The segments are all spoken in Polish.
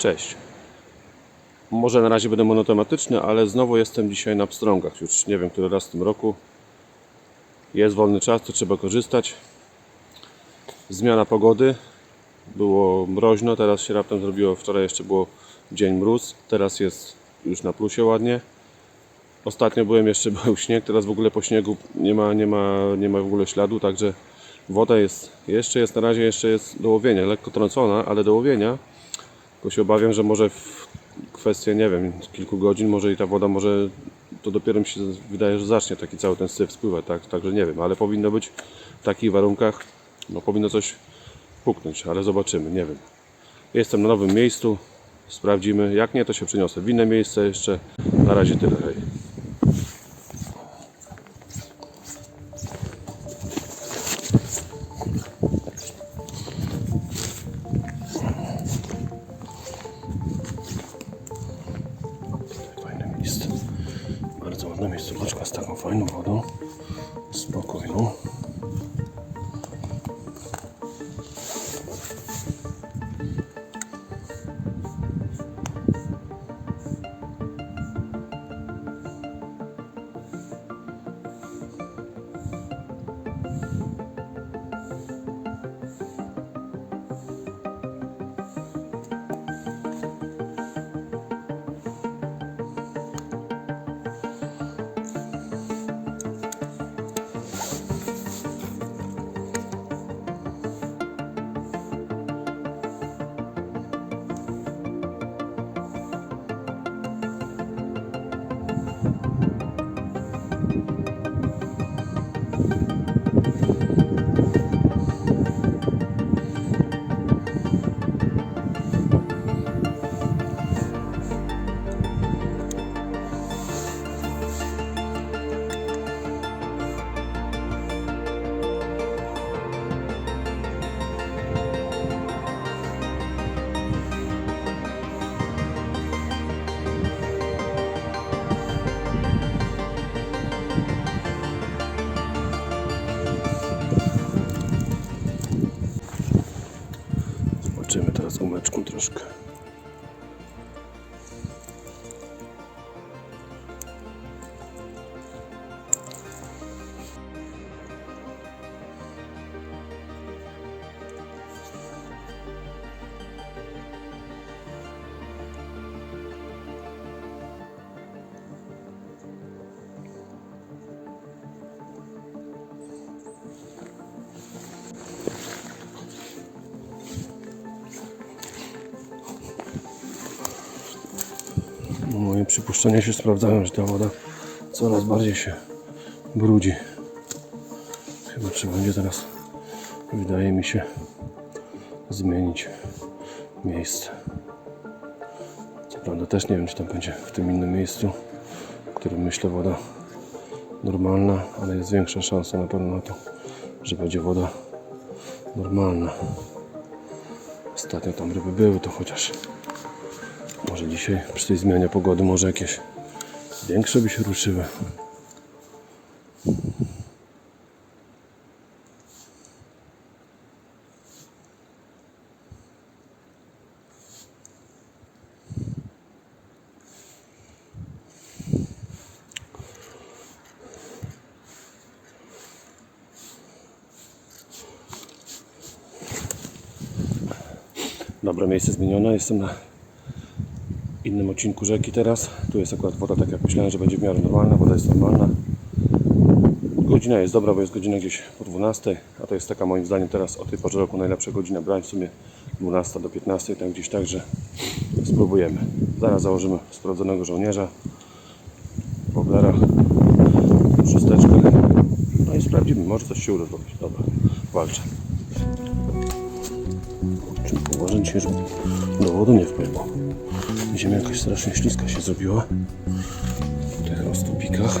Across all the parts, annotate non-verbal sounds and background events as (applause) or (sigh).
Cześć. Może na razie będę monotematyczny, ale znowu jestem dzisiaj na pstrągach. Już nie wiem, który raz w tym roku. Jest wolny czas, to trzeba korzystać. Zmiana pogody. Było mroźno, teraz się raptem zrobiło. Wczoraj jeszcze było dzień mróz, teraz jest już na plusie ładnie. Ostatnio byłem jeszcze (laughs) był śnieg, teraz w ogóle po śniegu nie ma, nie ma, nie ma w ogóle śladu, także woda jest, jeszcze jest na razie jeszcze jest do łowienia, lekko trącona, ale do łowienia. Tylko się obawiam, że może w kwestii, nie wiem, kilku godzin, może i ta woda może, to dopiero mi się wydaje, że zacznie taki cały ten syf spływać, tak? Także nie wiem, ale powinno być w takich warunkach, no powinno coś puknąć, ale zobaczymy, nie wiem. Jestem na nowym miejscu, sprawdzimy, jak nie, to się przeniosę w inne miejsce jeszcze. Na razie tyle, hej. Miejscóweczka z taką fajną wodą. Spokojną. Umeczką troszkę. Przypuszczenia się sprawdzają, że ta woda coraz bardziej się brudzi. Chyba trzeba będzie teraz, wydaje mi się, zmienić miejsce. Co prawda też nie wiem, czy tam będzie w tym innym miejscu, w którym myślę woda normalna, ale jest większa szansa na pewno na to, że będzie woda normalna. Ostatnio tam ryby były, to chociaż może dzisiaj przy tej zmianie pogody może jakieś większe by się ruszyły. Dobre miejsce zmienione. Jestem na innym odcinku rzeki teraz. Tu jest akurat woda tak jak myślałem, że będzie w miarę normalna. Woda jest normalna. Godzina jest dobra, bo jest godzina gdzieś po 12, a to jest taka moim zdaniem teraz o tej porze roku najlepsza godzina brać w sumie 12 do 15, tak gdzieś także spróbujemy. Zaraz założymy sprawdzonego żołnierza w oblerach, szósteczkę. No i sprawdzimy, może coś się uda zrobić. Dobra, walczę. Czym położę dzisiaj, żeby do wody nie wpływ, bo ziemia jakaś strasznie śliska się zrobiła. Tych roztopikach.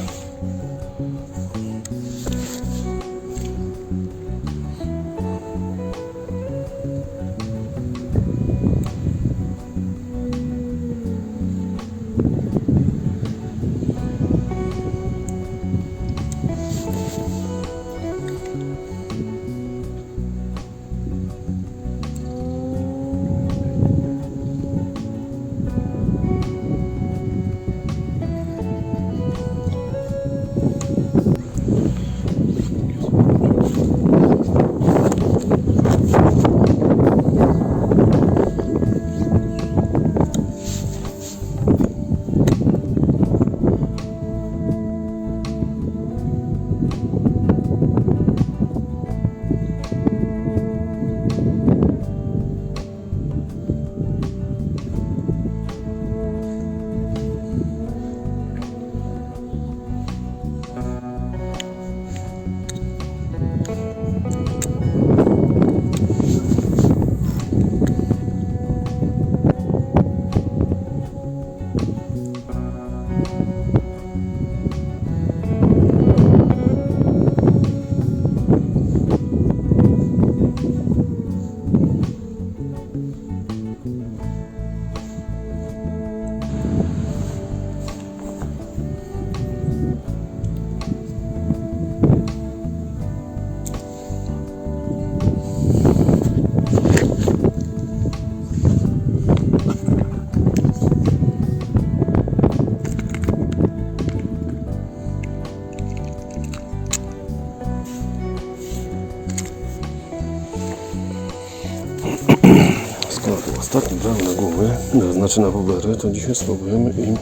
No to ostatni brałem na gumę, no, znaczy na wobery, to dzisiaj spróbujemy im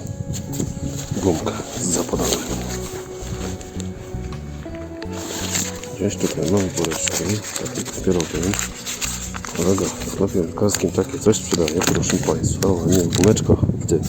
gumkę z zapadami. Gdzieś tutaj mamy woreczki, takie papierowe. Kolega w sklepie lekarskim takie coś sprzedaje, proszę Państwa, ładnie gumeczka w tym.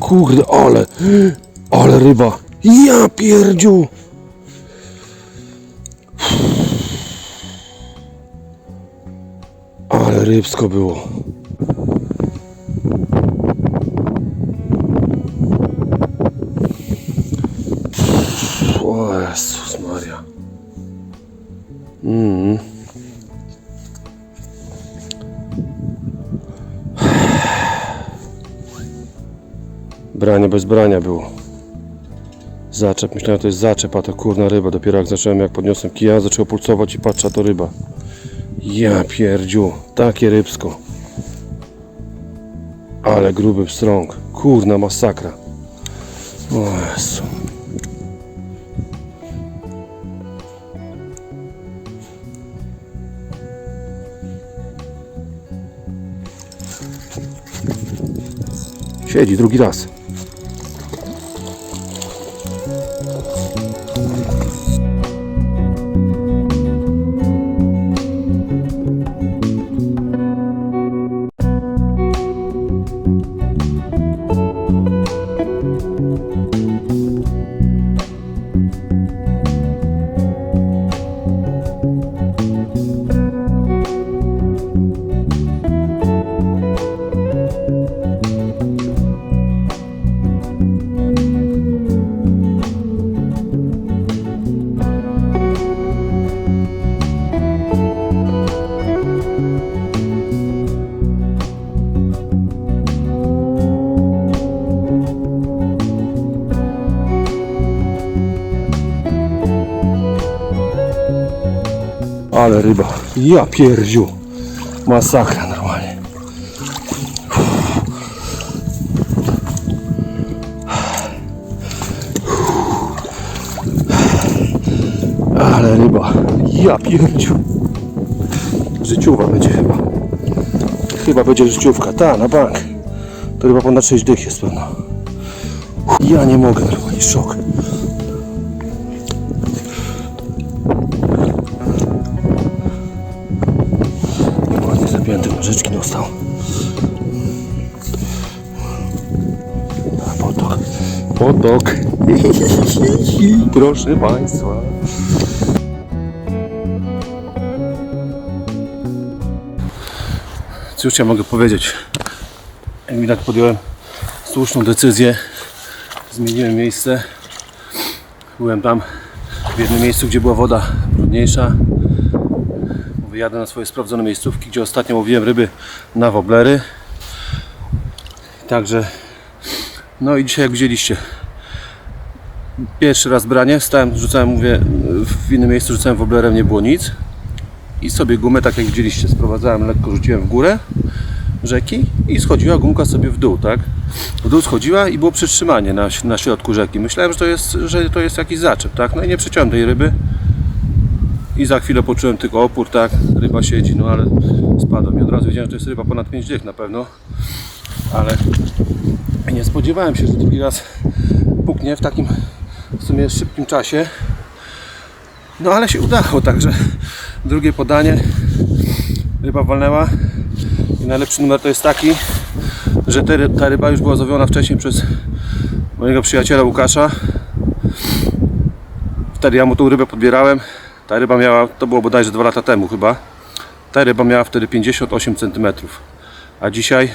Kurde, ale, ale ryba. Ja pierdziu. Ale rybsko było. O Jezus Maria. Mm. Branie bez brania było. Zaczep, myślałem, to jest zaczep, a to kurna ryba. Dopiero jak zacząłem, jak podniosłem kija, zaczęło pulsować i patrzę, a to ryba. Ja pierdziu, takie rybsko. Ale gruby pstrąg. Kurna masakra. O Jezu. Siedzi drugi raz. Ale ryba. Ja pierdziu. Masakra normalnie. Ale ryba. Ja pierdziu. Życiuwa będzie chyba. Chyba będzie życiówka. Ta, na bank. To chyba ponad 6 dych jest pewno. Ja nie mogę, normalnie szok. Zapięty nożyczki dostał. Potok. Potok. (laughs) Proszę Państwa. Cóż ja mogę powiedzieć? Jak widać podjąłem słuszną decyzję. Zmieniłem miejsce. Byłem tam w jednym miejscu, gdzie była woda brudniejsza. Wyjadę na swoje sprawdzone miejscówki, gdzie ostatnio łowiłem ryby na woblery. Także, no i dzisiaj jak widzieliście, pierwszy raz branie, stałem, rzucałem, mówię, w innym miejscu rzucałem woblerem, nie było nic. I sobie gumę, tak jak widzieliście, sprowadzałem, lekko rzuciłem w górę rzeki i schodziła gumka sobie w dół, tak? W dół schodziła i było przytrzymanie na, na środku rzeki. Myślałem, że to, jest, że to jest jakiś zaczep, tak? No i nie przeciąłem tej ryby. I za chwilę poczułem tylko opór, tak? Ryba siedzi, no ale spadła mi od razu. Wiedziałem, że to jest ryba ponad 5 dych na pewno. Ale nie spodziewałem się, że drugi raz puknie w takim w sumie szybkim czasie. No ale się udało, także drugie podanie ryba walnęła i najlepszy numer to jest taki, że ta ryba już była złowiona wcześniej przez mojego przyjaciela Łukasza. Wtedy ja mu tą rybę podbierałem. Ta ryba miała, to było bodajże 2 lata temu chyba. Ta ryba miała wtedy 58 cm. A dzisiaj,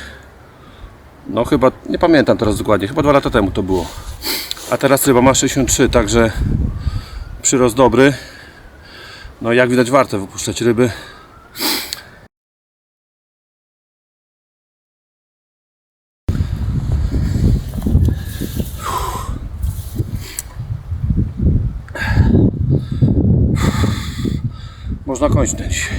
no chyba, nie pamiętam teraz dokładnie, chyba 2 lata temu to było. A teraz ryba ma 63, także przyrost dobry. No jak widać warto wypuszczać ryby. Można kończyć.